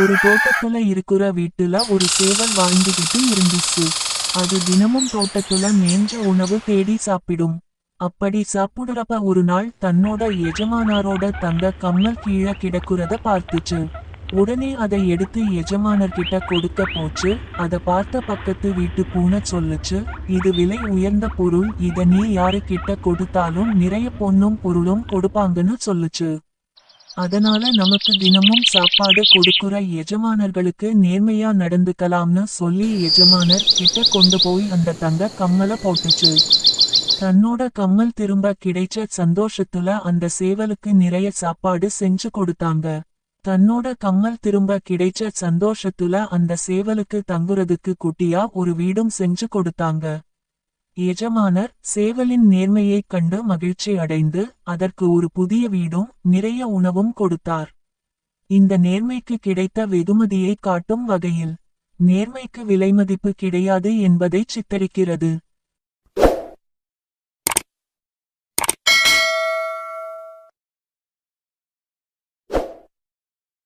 ஒரு தோட்டத்துல இருக்கிற வீட்டுல ஒரு சேவல் வாழ்ந்துகிட்டு இருந்துச்சு. அது தினமும் தோட்டத்துல மேஞ்ச உணவு தேடி சாப்பிடும். அப்படி சாப்பிடுறப்ப ஒரு நாள் தன்னோட எஜமானாரோட தங்க கம்மல் கீழே கிடக்குறத பார்த்துச்சு. உடனே அதை எடுத்து எஜமானர்கிட்ட கொடுக்க போச்சு. அதை பார்த்த பக்கத்து வீட்டு பூனை சொல்லுச்சு இது விலை உயர்ந்த பொருள். இதை நீ யாருக்கிட்ட கொடுத்தாலும் நிறைய பொண்ணும் பொருளும் கொடுப்பாங்கன்னு சொல்லுச்சு. அதனால நமக்கு தினமும் சாப்பாடு கொடுக்கிற எஜமானர்களுக்கு நேர்மையா நடந்துக்கலாம்னு சொல்லி எஜமானர் கிட்ட கொண்டு போய் அந்த தங்க கம்மலை போட்டுச்சு. தன்னோட கம்மல் திரும்ப கிடைச்ச சந்தோஷத்துல அந்த சேவலுக்கு நிறைய சாப்பாடு செஞ்சு கொடுத்தாங்க. தன்னோட கம்மல் திரும்ப கிடைச்ச சந்தோஷத்துல அந்த சேவலுக்கு தங்குறதுக்கு குட்டியா ஒரு வீடும் செஞ்சு கொடுத்தாங்க. எஜமானர் சேவலின் நேர்மையைக் கண்டு மகிழ்ச்சி அடைந்து அதற்கு ஒரு புதிய வீடும் நிறைய உணவும் கொடுத்தார். இந்த நேர்மைக்கு கிடைத்த வெகுமதியை காட்டும் வகையில் நேர்மைக்கு விலைமதிப்பு கிடையாது என்பதைச் சித்தரிக்கிறது.